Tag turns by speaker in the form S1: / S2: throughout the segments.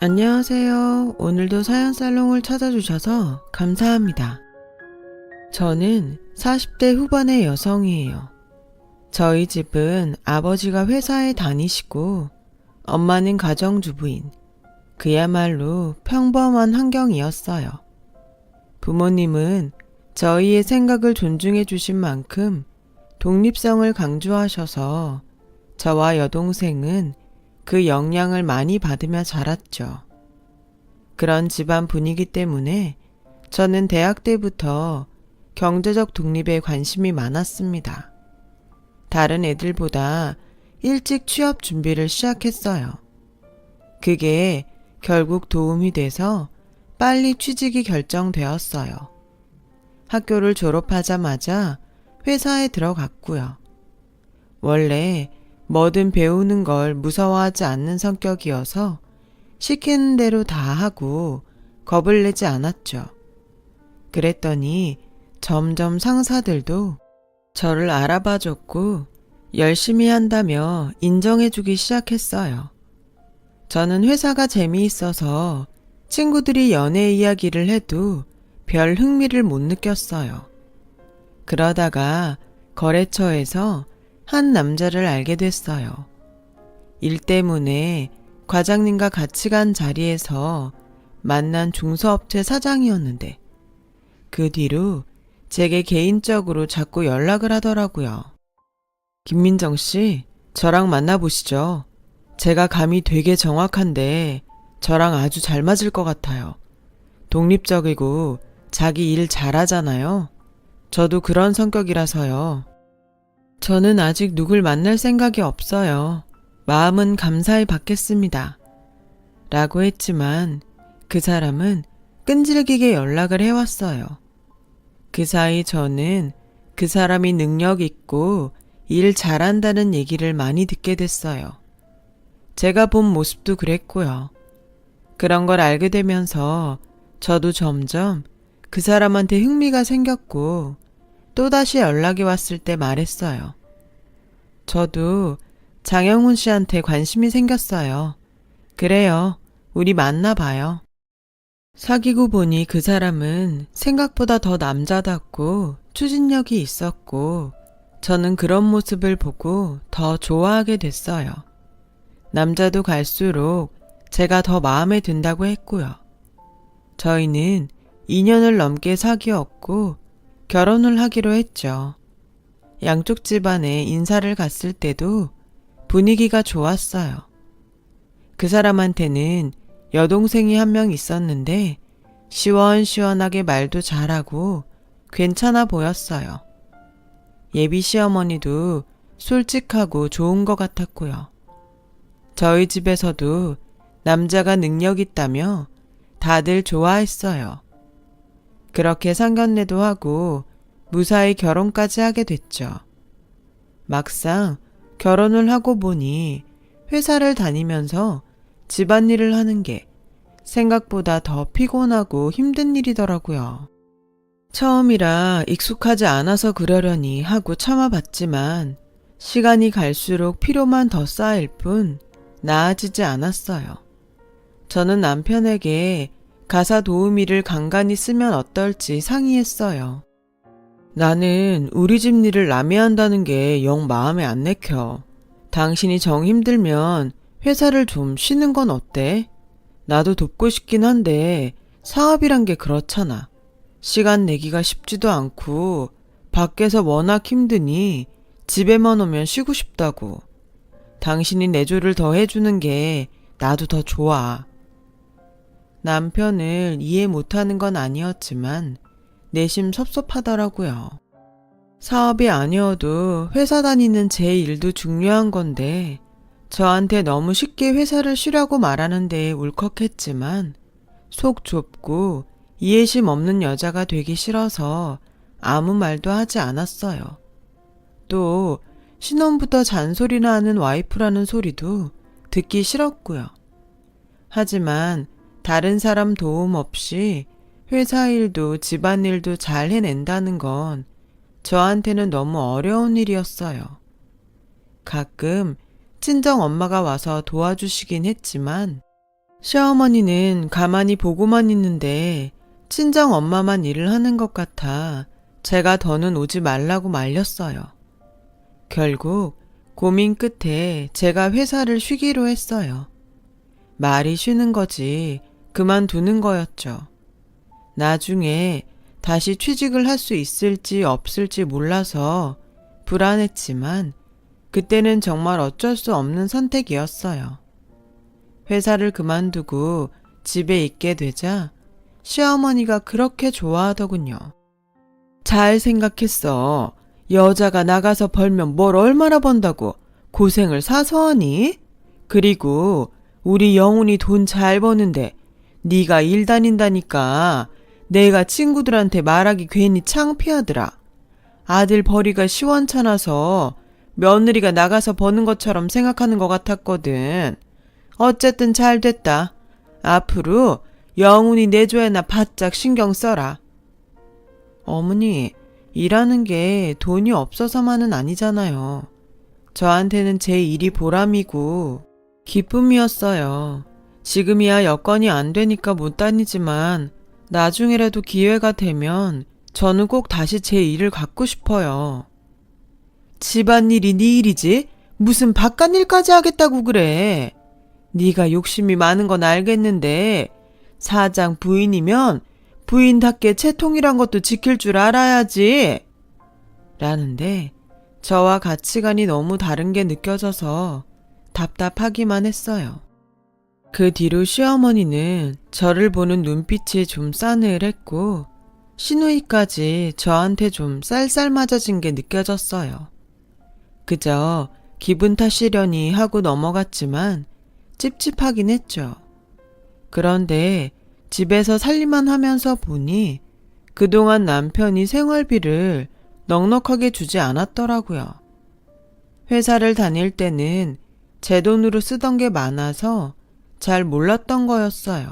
S1: 안녕하세요. 오늘도 사연 살롱을 찾아주셔서 감사합니다. 저는 40대 후반의 여성이에요. 저희 집은 아버지가 회사에 다니시고 엄마는 가정주부인 그야말로 평범한 환경이었어요. 부모님은 저희의 생각을 존중해 주신 만큼 독립성을 강조하셔서 저와 여동생은 그 영향을 많이 받으며 자랐죠. 그런 집안 분위기 때문에 저는 대학 때부터 경제적 독립에 관심이 많았습니다. 다른 애들보다 일찍 취업 준비를 시작했어요. 그게 결국 도움이 돼서 빨리 취직이 결정되었어요. 학교를 졸업하자마자 회사에 들어갔고요. 원래 뭐든 배우는 걸 무서워하지 않는 성격이어서 시키는 대로 다 하고 겁을 내지 않았죠. 그랬더니 점점 상사들도 저를 알아봐 줬고 열심히 한다며 인정해 주기 시작했어요. 저는 회사가 재미있어서 친구들이 연애 이야기를 해도 별 흥미를 못 느꼈어요. 그러다가 거래처에서 한 남자를 알게 됐어요. 일 때문에 과장님과 같이 간 자리에서 만난 중소업체 사장이었는데 그 뒤로 제게 개인적으로 자꾸 연락을 하더라고요. 김민정 씨, 저랑 만나보시죠. 제가 감이 되게 정확한데 저랑 아주 잘 맞을 것 같아요. 독립적이고 자기 일 잘하잖아요. 저도 그런 성격이라서요. 저는 아직 누굴 만날 생각이 없어요. 마음은 감사히 받겠습니다. 라고 했지만 그 사람은 끈질기게 연락을 해왔어요. 그 사이 저는 그 사람이 능력 있고 일 잘한다는 얘기를 많이 듣게 됐어요. 제가 본 모습도 그랬고요. 그런 걸 알게 되면서 저도 점점 그 사람한테 흥미가 생겼고 또다시 연락이 왔을 때 말했어요. 저도 장영훈 씨한테 관심이 생겼어요. 그래요. 우리 만나봐요. 사귀고 보니 그 사람은 생각보다 더 남자답고 추진력이 있었고 저는 그런 모습을 보고 더 좋아하게 됐어요. 남자도 갈수록 제가 더 마음에 든다고 했고요. 저희는 2년을 넘게 사귀었고 결혼을 하기로 했죠. 양쪽 집안에 인사를 갔을 때도 분위기가 좋았어요. 그 사람한테는 여동생이 한 명 있었는데 시원시원하게 말도 잘하고 괜찮아 보였어요. 예비 시어머니도 솔직하고 좋은 것 같았고요. 저희 집에서도 남자가 능력 있다며 다들 좋아했어요. 그렇게 상견례도 하고 무사히 결혼까지 하게 됐죠. 막상 결혼을 하고 보니 회사를 다니면서 집안일을 하는 게 생각보다 더 피곤하고 힘든 일이더라고요. 처음이라 익숙하지 않아서 그러려니 하고 참아봤지만 시간이 갈수록 피로만 더 쌓일 뿐 나아지지 않았어요. 저는 남편에게 가사 도우미를 간간히 쓰면 어떨지 상의했어요. 나는 우리 집 일을 남이 한다는 게 영 마음에 안 내켜. 당신이 정 힘들면 회사를 좀 쉬는 건 어때? 나도 돕고 싶긴 한데 사업이란 게 그렇잖아. 시간 내기가 쉽지도 않고 밖에서 워낙 힘드니 집에만 오면 쉬고 싶다고. 당신이 내조를 더 해주는 게 나도 더 좋아. 남편을 이해 못하는 건 아니었지만 내심 섭섭하더라고요. 사업이 아니어도 회사 다니는 제 일도 중요한 건데 저한테 너무 쉽게 회사를 쉬라고 말하는데 울컥했지만 속 좁고 이해심 없는 여자가 되기 싫어서 아무 말도 하지 않았어요. 또 신혼부터 잔소리나 하는 와이프라는 소리도 듣기 싫었고요. 하지만 다른 사람 도움 없이 회사 일도 집안 일도 잘 해낸다는 건 저한테는 너무 어려운 일이었어요. 가끔 친정 엄마가 와서 도와주시긴 했지만 시어머니는 가만히 보고만 있는데 친정 엄마만 일을 하는 것 같아 제가 더는 오지 말라고 말렸어요. 결국 고민 끝에 제가 회사를 쉬기로 했어요. 말이 쉬는 거지 그만두는 거였죠. 나중에 다시 취직을 할 수 있을지 없을지 몰라서 불안했지만 그때는 정말 어쩔 수 없는 선택이었어요. 회사를 그만두고 집에 있게 되자 시어머니가 그렇게 좋아하더군요. 잘 생각했어. 여자가 나가서 벌면 뭘 얼마나 번다고 고생을 사서 하니? 그리고 우리 영훈이 돈 잘 버는데 네가 일 다닌다니까 내가 친구들한테 말하기 괜히 창피하더라. 아들 벌이가 시원찮아서 며느리가 나가서 버는 것처럼 생각하는 것 같았거든. 어쨌든 잘 됐다. 앞으로 영훈이 내줘야나 바짝 신경 써라. 어머니, 일하는 게 돈이 없어서만은 아니잖아요. 저한테는 제 일이 보람이고 기쁨이었어요. 지금이야 여건이 안 되니까 못 다니지만 나중에라도 기회가 되면 저는 꼭 다시 제 일을 갖고 싶어요. 집안일이 네 일이지? 무슨 바깥일까지 하겠다고 그래. 네가 욕심이 많은 건 알겠는데 사장 부인이면 부인답게 채통이란 것도 지킬 줄 알아야지. 라는데 저와 가치관이 너무 다른 게 느껴져서 답답하기만 했어요. 그 뒤로 시어머니는 저를 보는 눈빛이 좀 싸늘했고 신우이까지 저한테 좀 쌀쌀 맞아진 게 느껴졌어요. 그저 기분 탓이려니 하고 넘어갔지만 찝찝하긴 했죠. 그런데 집에서 살림만 하면서 보니 그동안 남편이 생활비를 넉넉하게 주지 않았더라고요. 회사를 다닐 때는 제 돈으로 쓰던 게 많아서 잘 몰랐던 거였어요.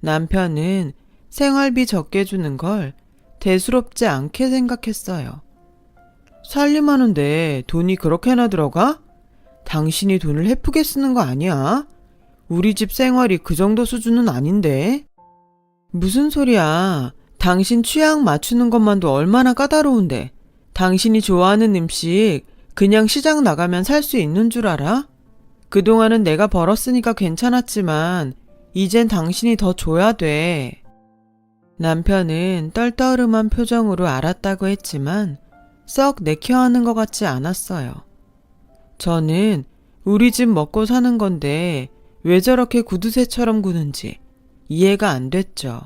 S1: 남편은 생활비 적게 주는 걸 대수롭지 않게 생각했어요. 살림하는데 돈이 그렇게나 들어가? 당신이 돈을 헤프게 쓰는 거 아니야? 우리 집 생활이 그 정도 수준은 아닌데? 무슨 소리야. 당신 취향 맞추는 것만도 얼마나 까다로운데. 당신이 좋아하는 음식 그냥 시장 나가면 살 수 있는 줄 알아? 그동안은 내가 벌었으니까 괜찮았지만 이젠 당신이 더 줘야 돼. 남편은 떨떠름한 표정으로 알았다고 했지만 썩 내켜하는 것 같지 않았어요. 저는 우리 집 먹고 사는 건데 왜 저렇게 구두쇠처럼 구는지 이해가 안 됐죠.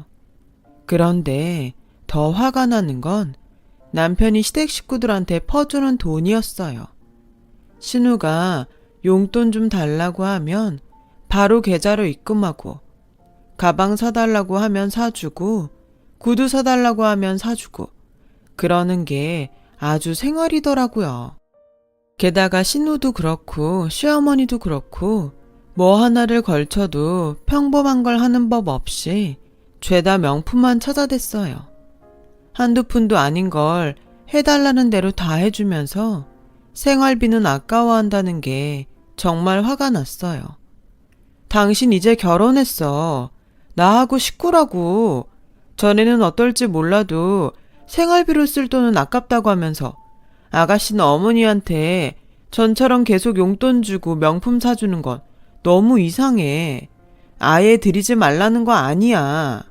S1: 그런데 더 화가 나는 건 남편이 시댁 식구들한테 퍼주는 돈이었어요. 신우가 용돈 좀 달라고 하면 바로 계좌로 입금하고 가방 사달라고 하면 사주고 구두 사달라고 하면 사주고 그러는 게 아주 생활이더라고요. 게다가 신우도 그렇고 시어머니도 그렇고 뭐 하나를 걸쳐도 평범한 걸 하는 법 없이 죄다 명품만 찾아댔어요. 한두 푼도 아닌 걸 해달라는 대로 다 해주면서 생활비는 아까워한다는 게 정말 화가 났어요. 당신 이제 결혼했어. 나하고 식구라고. 전에는 어떨지 몰라도 생활비로 쓸 돈은 아깝다고 하면서 아가씨는 어머니한테 전처럼 계속 용돈 주고 명품 사주는 건 너무 이상해. 아예 드리지 말라는 거 아니야.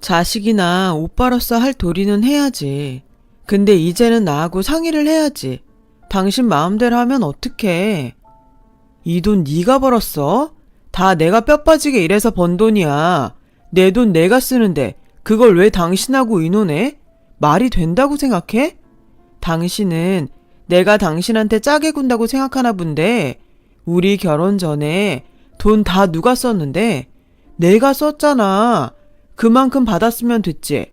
S1: 자식이나 오빠로서 할 도리는 해야지. 근데 이제는 나하고 상의를 해야지. 당신 마음대로 하면 어떡해. 이 돈 네가 벌었어? 다 내가 뼈 빠지게 일해서 번 돈이야. 내 돈 내가 쓰는데 그걸 왜 당신하고 의논해? 말이 된다고 생각해? 당신은 내가 당신한테 짜게 군다고 생각하나 본데 우리 결혼 전에 돈 다 누가 썼는데 내가 썼잖아. 그만큼 받았으면 됐지.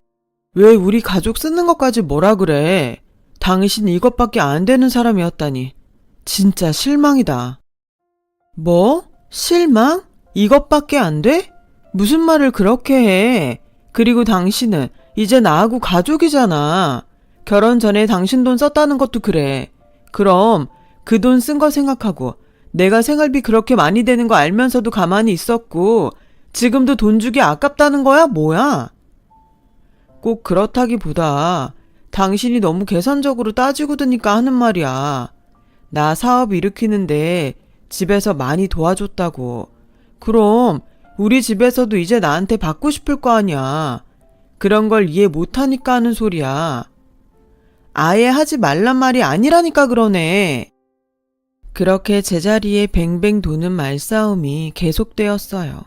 S1: 왜 우리 가족 쓰는 것까지 뭐라 그래? 당신 이것밖에 안 되는 사람이었다니. 진짜 실망이다. 뭐? 실망? 이것밖에 안 돼? 무슨 말을 그렇게 해? 그리고 당신은 이제 나하고 가족이잖아. 결혼 전에 당신 돈 썼다는 것도 그래. 그럼 그 돈 쓴 거 생각하고 내가 생활비 그렇게 많이 되는 거 알면서도 가만히 있었고, 지금도 돈 주기 아깝다는 거야? 뭐야? 꼭 그렇다기보다 당신이 너무 계산적으로 따지고 드니까 하는 말이야. 나 사업 일으키는데 집에서 많이 도와줬다고. 그럼 우리 집에서도 이제 나한테 받고 싶을 거 아니야. 그런 걸 이해 못하니까 하는 소리야. 아예 하지 말란 말이 아니라니까 그러네. 그렇게 제자리에 뱅뱅 도는 말싸움이 계속되었어요.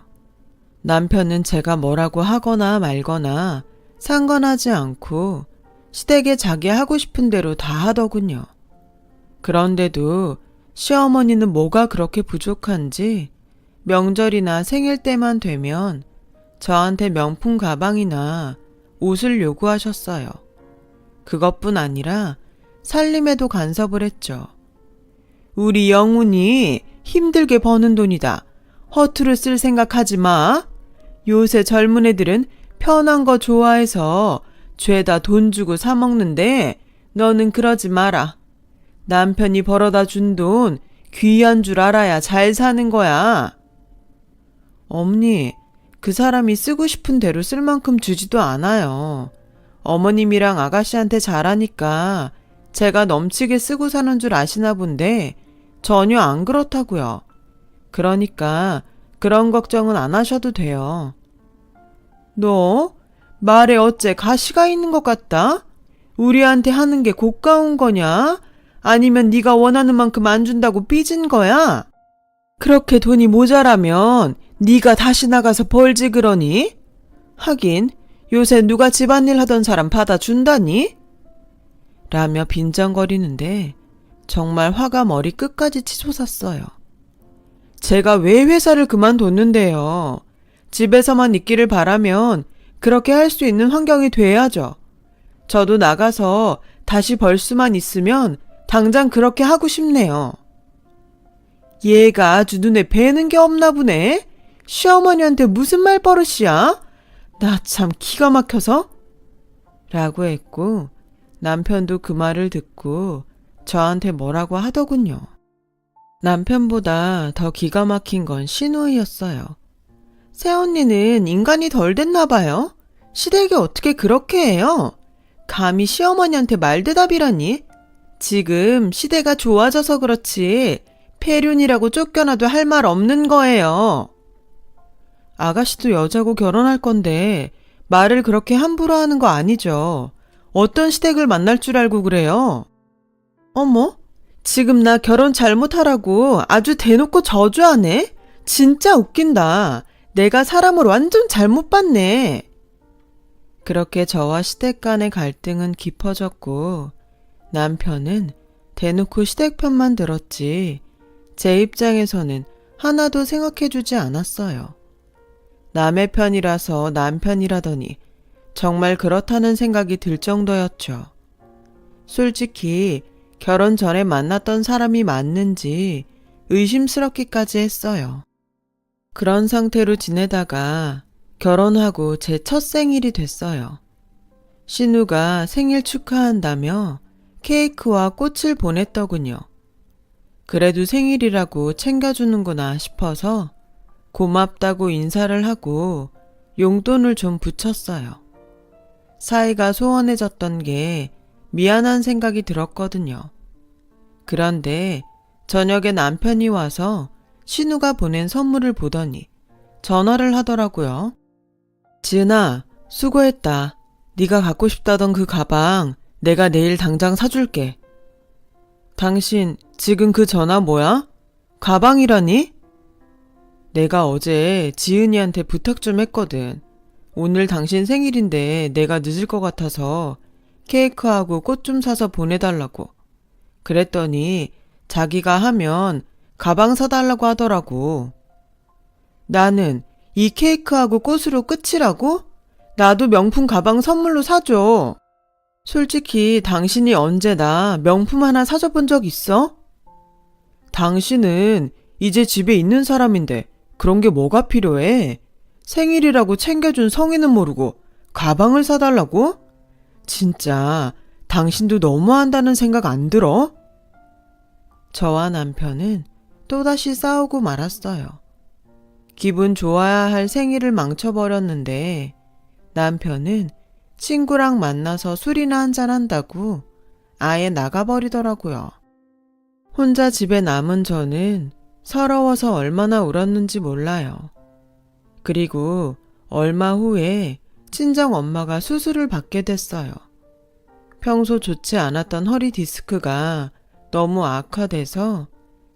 S1: 남편은 제가 뭐라고 하거나 말거나 상관하지 않고 시댁에 자기 하고 싶은 대로 다 하더군요. 그런데도 시어머니는 뭐가 그렇게 부족한지 명절이나 생일 때만 되면 저한테 명품 가방이나 옷을 요구하셨어요. 그것뿐 아니라 살림에도 간섭을 했죠. 우리 영훈이 힘들게 버는 돈이다. 허투루 쓸 생각하지 마. 요새 젊은 애들은 편한 거 좋아해서 죄다 돈 주고 사 먹는데 너는 그러지 마라. 남편이 벌어다 준 돈 귀한 줄 알아야 잘 사는 거야. 어머니, 그 사람이 쓰고 싶은 대로 쓸 만큼 주지도 않아요. 어머님이랑 아가씨한테 잘하니까 제가 넘치게 쓰고 사는 줄 아시나 본데 전혀 안 그렇다고요. 그러니까 그런 걱정은 안 하셔도 돼요. 너 말에 어째 가시가 있는 것 같다? 우리한테 하는 게 고가운 거냐? 아니면 네가 원하는 만큼 안 준다고 삐진 거야? 그렇게 돈이 모자라면 네가 다시 나가서 벌지 그러니? 하긴 요새 누가 집안일 하던 사람 받아준다니? 라며 빈정거리는데 정말 화가 머리 끝까지 치솟았어요. 제가 왜 회사를 그만뒀는데요. 집에서만 있기를 바라면 그렇게 할 수 있는 환경이 돼야죠. 저도 나가서 다시 벌 수만 있으면 당장 그렇게 하고 싶네요. 얘가 아주 눈에 뵈는 게 없나 보네. 시어머니한테 무슨 말 버릇이야? 나 참 기가 막혀서? 라고 했고 남편도 그 말을 듣고 저한테 뭐라고 하더군요. 남편보다 더 기가 막힌 건 신우이였어요. 새언니는 인간이 덜 됐나 봐요. 시댁이 어떻게 그렇게 해요? 감히 시어머니한테 말대답이라니? 지금 시대가 좋아져서 그렇지 폐륜이라고 쫓겨나도 할 말 없는 거예요. 아가씨도 여자고 결혼할 건데 말을 그렇게 함부로 하는 거 아니죠. 어떤 시댁을 만날 줄 알고 그래요? 어머, 지금 나 결혼 잘못하라고 아주 대놓고 저주하네? 진짜 웃긴다. 내가 사람을 완전 잘못 봤네. 그렇게 저와 시댁 간의 갈등은 깊어졌고 남편은 대놓고 시댁 편만 들었지 제 입장에서는 하나도 생각해주지 않았어요. 남의 편이라서 남편이라더니 정말 그렇다는 생각이 들 정도였죠. 솔직히 결혼 전에 만났던 사람이 맞는지 의심스럽기까지 했어요. 그런 상태로 지내다가 결혼하고 제 첫 생일이 됐어요. 신우가 생일 축하한다며 케이크와 꽃을 보냈더군요. 그래도 생일이라고 챙겨주는구나 싶어서 고맙다고 인사를 하고 용돈을 좀 붙였어요. 사이가 소원해졌던 게 미안한 생각이 들었거든요. 그런데 저녁에 남편이 와서 신우가 보낸 선물을 보더니 전화를 하더라고요. 지은아, 수고했다. 네가 갖고 싶다던 그 가방 내가 내일 당장 사줄게. 당신 지금 그 전화 뭐야? 가방이라니? 내가 어제 지은이한테 부탁 좀 했거든. 오늘 당신 생일인데 내가 늦을 것 같아서 케이크하고 꽃 좀 사서 보내달라고. 그랬더니 자기가 하면 가방 사달라고 하더라고. 나는 이 케이크하고 꽃으로 끝이라고? 나도 명품 가방 선물로 사줘. 솔직히 당신이 언제 나 명품 하나 사줘 본 적 있어? 당신은 이제 집에 있는 사람인데 그런 게 뭐가 필요해? 생일이라고 챙겨준 성인은 모르고 가방을 사달라고? 진짜 당신도 너무한다는 생각 안 들어? 저와 남편은 또다시 싸우고 말았어요. 기분 좋아야 할 생일을 망쳐버렸는데 남편은 친구랑 만나서 술이나 한잔 한다고 아예 나가버리더라고요. 혼자 집에 남은 저는 서러워서 얼마나 울었는지 몰라요. 그리고 얼마 후에 친정 엄마가 수술을 받게 됐어요. 평소 좋지 않았던 허리 디스크가 너무 악화돼서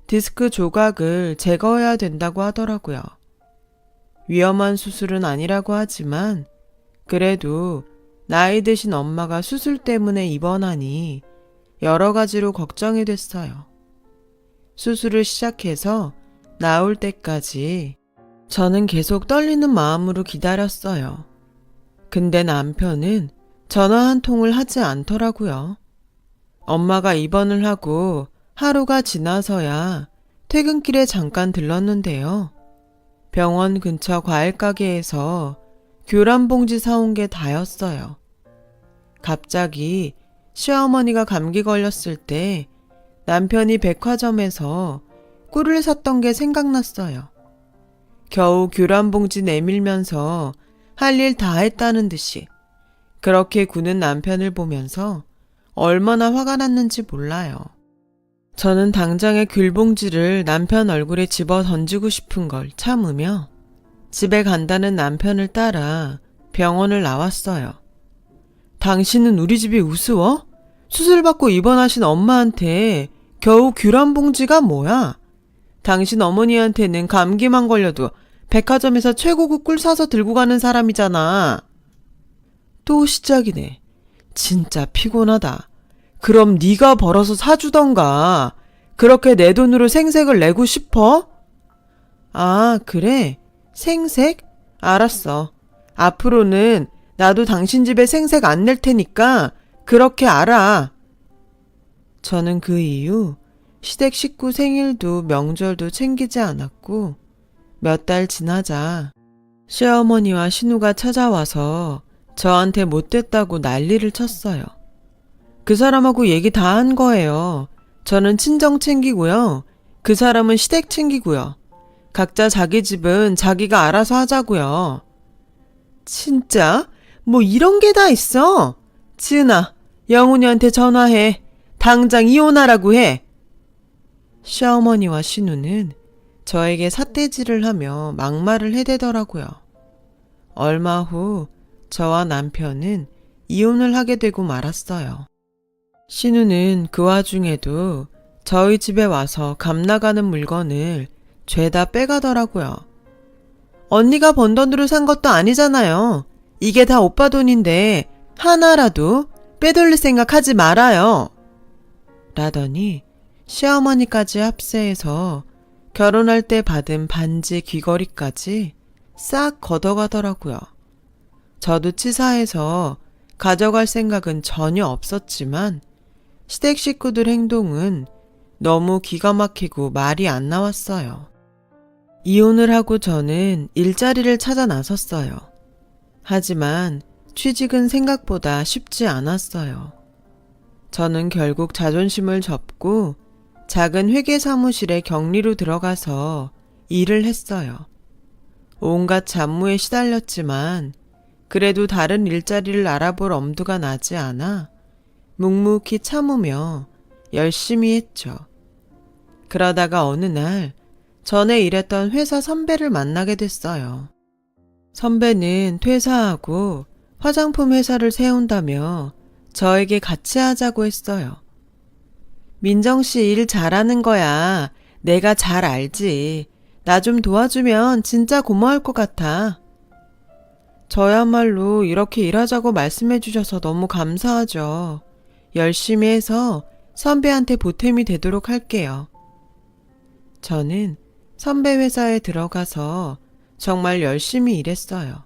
S1: 디스크 조각을 제거해야 된다고 하더라고요. 위험한 수술은 아니라고 하지만 그래도 나이 드신 엄마가 수술 때문에 입원하니 여러 가지로 걱정이 됐어요. 수술을 시작해서 나올 때까지 저는 계속 떨리는 마음으로 기다렸어요. 근데 남편은 전화 한 통을 하지 않더라고요. 엄마가 입원을 하고 하루가 지나서야 퇴근길에 잠깐 들렀는데요. 병원 근처 과일 가게에서 교란 봉지 사온 게 다였어요. 갑자기 시어머니가 감기 걸렸을 때 남편이 백화점에서 꿀을 샀던 게 생각났어요. 겨우 교란 봉지 내밀면서 할 일 다 했다는 듯이 그렇게 구는 남편을 보면서 얼마나 화가 났는지 몰라요. 저는 당장에 귤봉지를 남편 얼굴에 집어 던지고 싶은 걸 참으며 집에 간다는 남편을 따라 병원을 나왔어요. 당신은 우리 집이 우스워? 수술받고 입원하신 엄마한테 겨우 귤한 봉지가 뭐야? 당신 어머니한테는 감기만 걸려도 백화점에서 최고급 꿀 사서 들고 가는 사람이잖아. 또 시작이네. 진짜 피곤하다. 그럼 네가 벌어서 사주던가. 그렇게 내 돈으로 생색을 내고 싶어? 아, 그래. 생색? 알았어. 앞으로는 나도 당신 집에 생색 안 낼 테니까 그렇게 알아. 저는 그 이후 시댁 식구 생일도 명절도 챙기지 않았고 몇 달 지나자 시어머니와 신우가 찾아와서 저한테 못됐다고 난리를 쳤어요. 그 사람하고 얘기 다 한 거예요. 저는 친정 챙기고요. 그 사람은 시댁 챙기고요. 각자 자기 집은 자기가 알아서 하자고요. 진짜? 뭐 이런 게 다 있어? 지은아, 영훈이한테 전화해. 당장 이혼하라고 해. 시어머니와 신우는 저에게 삿대질을 하며 막말을 해대더라고요. 얼마 후 저와 남편은 이혼을 하게 되고 말았어요. 신우는 그 와중에도 저희 집에 와서 감 나가는 물건을 죄다 빼가더라고요. 언니가 번 돈으로 산 것도 아니잖아요. 이게 다 오빠 돈인데 하나라도 빼돌릴 생각 하지 말아요. 라더니 시어머니까지 합세해서 결혼할 때 받은 반지 귀걸이까지 싹 걷어가더라고요. 저도 치사해서 가져갈 생각은 전혀 없었지만 시댁 식구들 행동은 너무 기가 막히고 말이 안 나왔어요. 이혼을 하고 저는 일자리를 찾아 나섰어요. 하지만 취직은 생각보다 쉽지 않았어요. 저는 결국 자존심을 접고 작은 회계 사무실에 격리로 들어가서 일을 했어요. 온갖 잡무에 시달렸지만 그래도 다른 일자리를 알아볼 엄두가 나지 않아 묵묵히 참으며 열심히 했죠. 그러다가 어느 날 전에 일했던 회사 선배를 만나게 됐어요. 선배는 퇴사하고 화장품 회사를 세운다며 저에게 같이 하자고 했어요. 민정 씨 일 잘하는 거야. 내가 잘 알지. 나 좀 도와주면 진짜 고마울 것 같아. 저야말로 이렇게 일하자고 말씀해 주셔서 너무 감사하죠. 열심히 해서 선배한테 보탬이 되도록 할게요. 저는 선배 회사에 들어가서 정말 열심히 일했어요.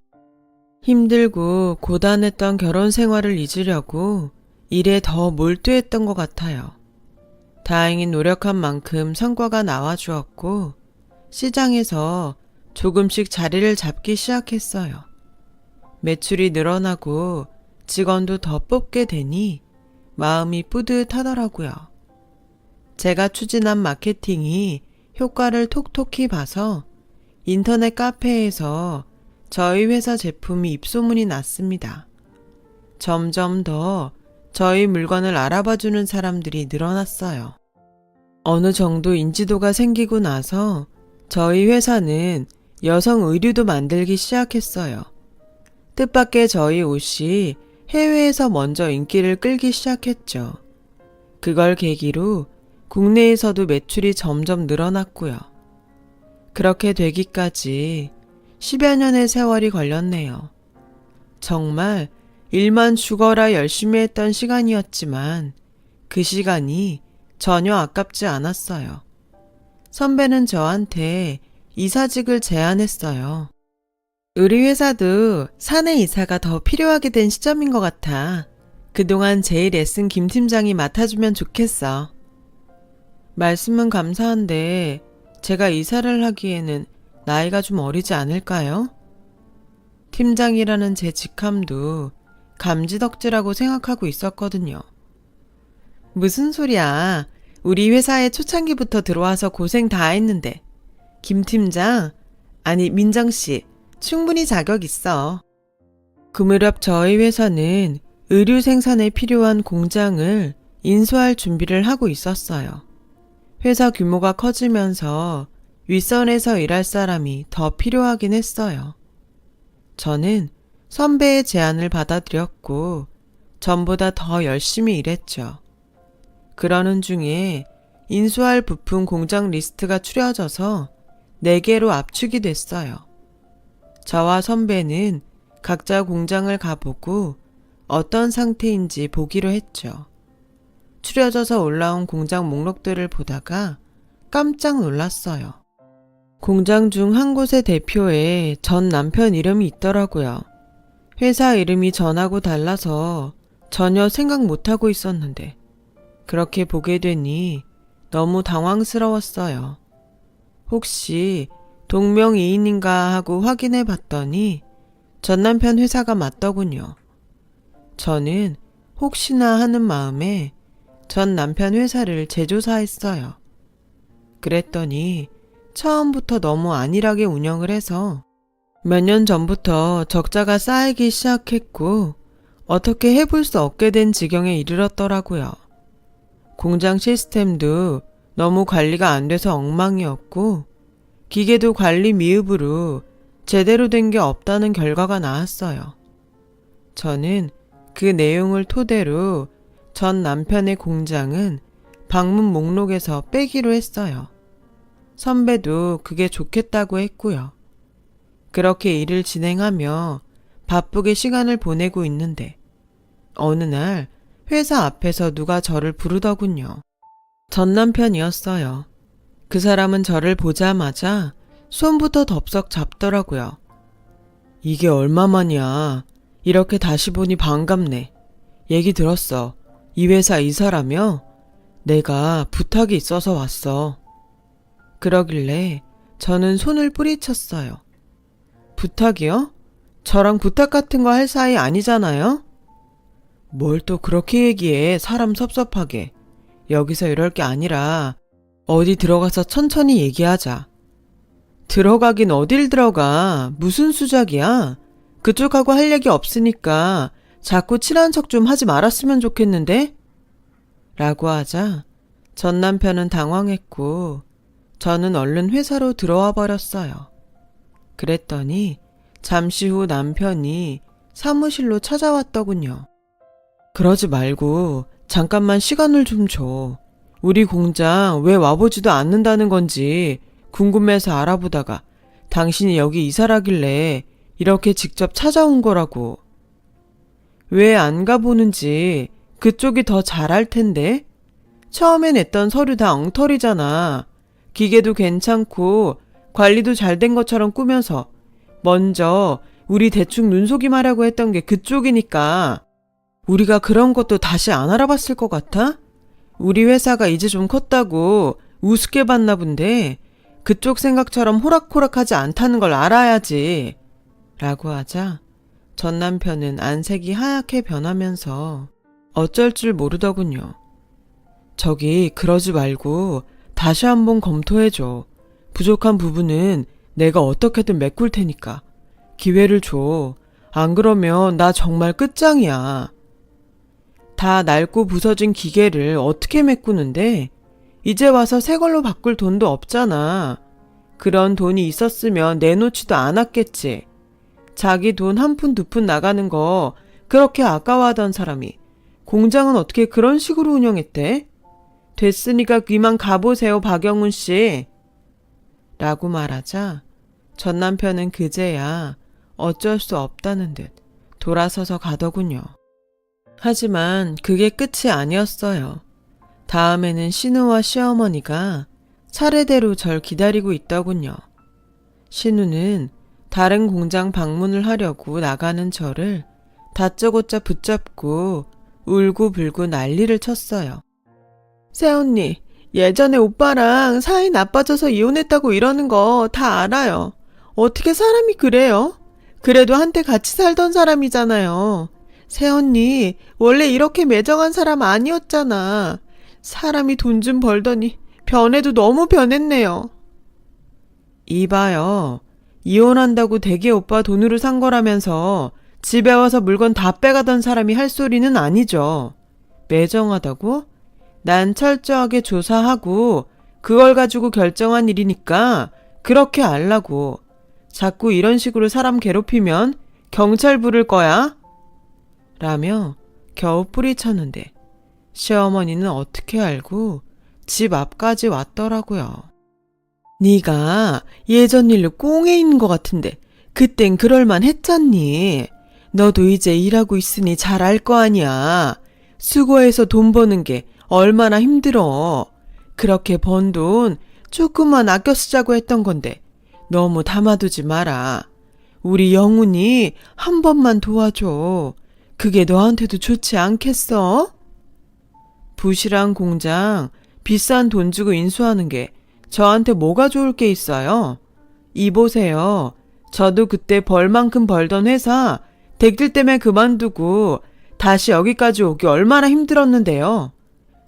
S1: 힘들고 고단했던 결혼 생활을 잊으려고 일에 더 몰두했던 것 같아요. 다행히 노력한 만큼 성과가 나와 주었고 시장에서 조금씩 자리를 잡기 시작했어요. 매출이 늘어나고 직원도 더 뽑게 되니 마음이 뿌듯하더라고요. 제가 추진한 마케팅이 효과를 톡톡히 봐서 인터넷 카페에서 저희 회사 제품이 입소문이 났습니다. 점점 더 저희 물건을 알아봐주는 사람들이 늘어났어요. 어느 정도 인지도가 생기고 나서 저희 회사는 여성 의류도 만들기 시작했어요. 뜻밖의 저희 옷이 해외에서 먼저 인기를 끌기 시작했죠. 그걸 계기로 국내에서도 매출이 점점 늘어났고요. 그렇게 되기까지 10여 년의 세월이 걸렸네요. 정말 일만 죽어라 열심히 했던 시간이었지만 그 시간이 전혀 아깝지 않았어요. 선배는 저한테 이사직을 제안했어요. 우리 회사도 사내 이사가 더 필요하게 된 시점인 것 같아. 그동안 제일 애쓴 김 팀장이 맡아주면 좋겠어. 말씀은 감사한데 제가 이사를 하기에는 나이가 좀 어리지 않을까요? 팀장이라는 제 직함도 감지덕지라고 생각하고 있었거든요. 무슨 소리야. 우리 회사에 초창기부터 들어와서 고생 다 했는데. 김 팀장, 아니 민정 씨, 충분히 자격 있어. 그 무렵 저희 회사는 의류 생산에 필요한 공장을 인수할 준비를 하고 있었어요. 회사 규모가 커지면서 윗선에서 일할 사람이 더 필요하긴 했어요. 저는 선배의 제안을 받아들였고 전보다 더 열심히 일했죠. 그러는 중에 인수할 부품 공장 리스트가 추려져서 4개로 압축이 됐어요. 저와 선배는 각자 공장을 가보고 어떤 상태인지 보기로 했죠. 추려져서 올라온 공장 목록들을 보다가 깜짝 놀랐어요. 공장 중 한 곳의 대표에 전 남편 이름이 있더라고요. 회사 이름이 전하고 달라서 전혀 생각 못하고 있었는데 그렇게 보게 되니 너무 당황스러웠어요. 혹시 동명이인인가 하고 확인해 봤더니 전 남편 회사가 맞더군요. 저는 혹시나 하는 마음에 전 남편 회사를 재조사했어요. 그랬더니 처음부터 너무 안일하게 운영을 해서 몇 년 전부터 적자가 쌓이기 시작했고 어떻게 해볼 수 없게 된 지경에 이르렀더라고요. 공장 시스템도 너무 관리가 안 돼서 엉망이었고 기계도 관리 미흡으로 제대로 된 게 없다는 결과가 나왔어요. 저는 그 내용을 토대로 전 남편의 공장은 방문 목록에서 빼기로 했어요. 선배도 그게 좋겠다고 했고요. 그렇게 일을 진행하며 바쁘게 시간을 보내고 있는데 어느 날 회사 앞에서 누가 저를 부르더군요. 전 남편이었어요. 그 사람은 저를 보자마자 손부터 덥석 잡더라고요. 이게 얼마만이야. 이렇게 다시 보니 반갑네. 얘기 들었어. 이 회사 이사라며? 내가 부탁이 있어서 왔어. 그러길래 저는 손을 뿌리쳤어요. 부탁이요? 저랑 부탁 같은 거 할 사이 아니잖아요? 뭘 또 그렇게 얘기해, 사람 섭섭하게. 여기서 이럴 게 아니라, 어디 들어가서 천천히 얘기하자. 들어가긴 어딜 들어가. 무슨 수작이야? 그쪽하고 할 얘기 없으니까 자꾸 친한 척 좀 하지 말았으면 좋겠는데? 라고 하자 전 남편은 당황했고 저는 얼른 회사로 들어와 버렸어요. 그랬더니 잠시 후 남편이 사무실로 찾아왔더군요. 그러지 말고 잠깐만 시간을 좀 줘. 우리 공장 왜 와보지도 않는다는 건지 궁금해서 알아보다가 당신이 여기 이사라길래 이렇게 직접 찾아온 거라고. 왜 안 가보는지 그쪽이 더 잘할 텐데? 처음에 냈던 서류 다 엉터리잖아. 기계도 괜찮고 관리도 잘 된 것처럼 꾸면서 먼저 우리 대충 눈속임하 라고 했던 게 그쪽이니까 우리가 그런 것도 다시 안 알아봤을 것 같아? 우리 회사가 이제 좀 컸다고 우습게 봤나 본데 그쪽 생각처럼 호락호락하지 않다는 걸 알아야지. 라고 하자 전 남편은 안색이 하얗게 변하면서 어쩔 줄 모르더군요. 저기 그러지 말고 다시 한번 검토해줘. 부족한 부분은 내가 어떻게든 메꿀 테니까. 기회를 줘. 안 그러면 나 정말 끝장이야. 다 낡고 부서진 기계를 어떻게 메꾸는데? 이제 와서 새 걸로 바꿀 돈도 없잖아. 그런 돈이 있었으면 내놓지도 않았겠지. 자기 돈 한 푼 두 푼 나가는 거 그렇게 아까워하던 사람이 공장은 어떻게 그런 식으로 운영했대? 됐으니까 이만 가보세요, 박영훈 씨. 라고 말하자 전 남편은 그제야 어쩔 수 없다는 듯 돌아서서 가더군요. 하지만 그게 끝이 아니었어요. 다음에는 신우와 시어머니가 차례대로 절 기다리고 있더군요. 신우는 다른 공장 방문을 하려고 나가는 저를 다짜고짜 붙잡고 울고불고 난리를 쳤어요. 새언니, 예전에 오빠랑 사이 나빠져서 이혼했다고 이러는 거 다 알아요. 어떻게 사람이 그래요? 그래도 한때 같이 살던 사람이잖아요. 새언니, 원래 이렇게 매정한 사람 아니었잖아. 사람이 돈 좀 벌더니 변해도 너무 변했네요. 이봐요. 이혼한다고 대개 오빠 돈으로 산 거라면서 집에 와서 물건 다 빼가던 사람이 할 소리는 아니죠. 매정하다고? 난 철저하게 조사하고 그걸 가지고 결정한 일이니까 그렇게 알라고. 자꾸 이런 식으로 사람 괴롭히면 경찰 부를 거야? 라며 겨우 뿌리쳤는데 시어머니는 어떻게 알고 집 앞까지 왔더라고요. 네가 예전 일로 있는 것 같은데 그땐 그럴만 했잖니. 너도 이제 일하고 있으니 잘 알 거 아니야. 수고해서 돈 버는 게 얼마나 힘들어. 그렇게 번 돈 조금만 아껴 쓰자고 했던 건데 너무 담아두지 마라. 우리 영훈이 한 번만 도와줘. 그게 너한테도 좋지 않겠어? 부실한 공장 비싼 돈 주고 인수하는 게 저한테 뭐가 좋을 게 있어요? 이 보세요. 저도 그때 벌만큼 벌던 회사 댁들 때문에 그만두고 다시 여기까지 오기 얼마나 힘들었는데요.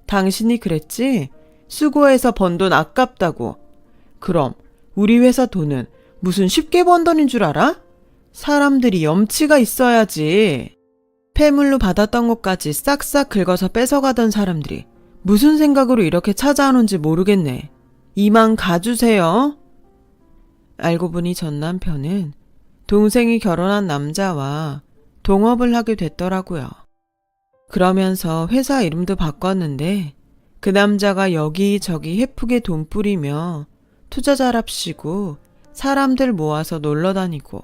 S1: 당신이 그랬지? 수고해서 번 돈 아깝다고. 그럼 우리 회사 돈은 무슨 쉽게 번 돈인 줄 알아? 사람들이 염치가 있어야지. 폐물로 받았던 것까지 싹싹 긁어서 뺏어가던 사람들이 무슨 생각으로 이렇게 찾아오는지 모르겠네. 이만 가주세요. 알고 보니 전 남편은 동생이 결혼한 남자와 동업을 하게 됐더라고요. 그러면서 회사 이름도 바꿨는데 그 남자가 여기저기 해프게 돈 뿌리며 투자자랍시고 사람들 모아서 놀러 다니고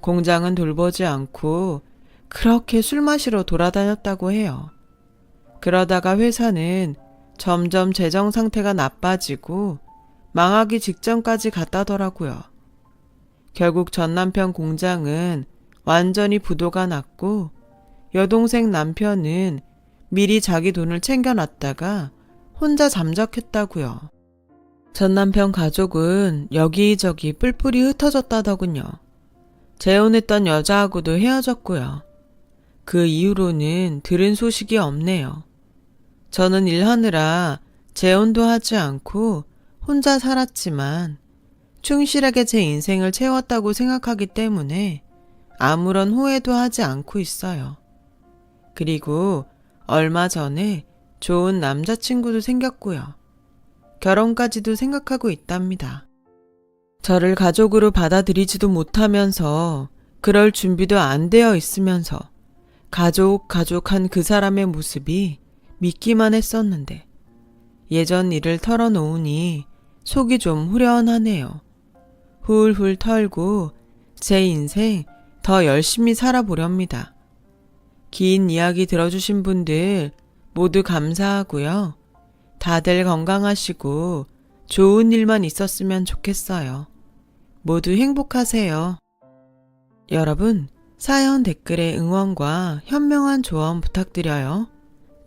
S1: 공장은 돌보지 않고 그렇게 술 마시러 돌아다녔다고 해요. 그러다가 회사는 점점 재정 상태가 나빠지고 망하기 직전까지 갔다더라고요. 결국 전 남편 공장은 완전히 부도가 났고 여동생 남편은 미리 자기 돈을 챙겨놨다가 혼자 잠적했다고요. 전 남편 가족은 여기저기 뿔뿔이 흩어졌다더군요. 재혼했던 여자하고도 헤어졌고요. 그 이후로는 들은 소식이 없네요. 저는 일하느라 재혼도 하지 않고 혼자 살았지만 충실하게 제 인생을 채웠다고 생각하기 때문에 아무런 후회도 하지 않고 있어요. 그리고 얼마 전에 좋은 남자친구도 생겼고요. 결혼까지도 생각하고 있답니다. 저를 가족으로 받아들이지도 못하면서 그럴 준비도 안 되어 있으면서 가족, 가족한 그 사람의 모습이 믿기만 했었는데 예전 일을 털어놓으니 속이 좀 후련하네요. 훌훌 털고 제 인생 더 열심히 살아보렵니다. 긴 이야기 들어주신 분들 모두 감사하고요. 다들 건강하시고 좋은 일만 있었으면 좋겠어요. 모두 행복하세요. 여러분, 사연 댓글에 응원과 현명한 조언 부탁드려요.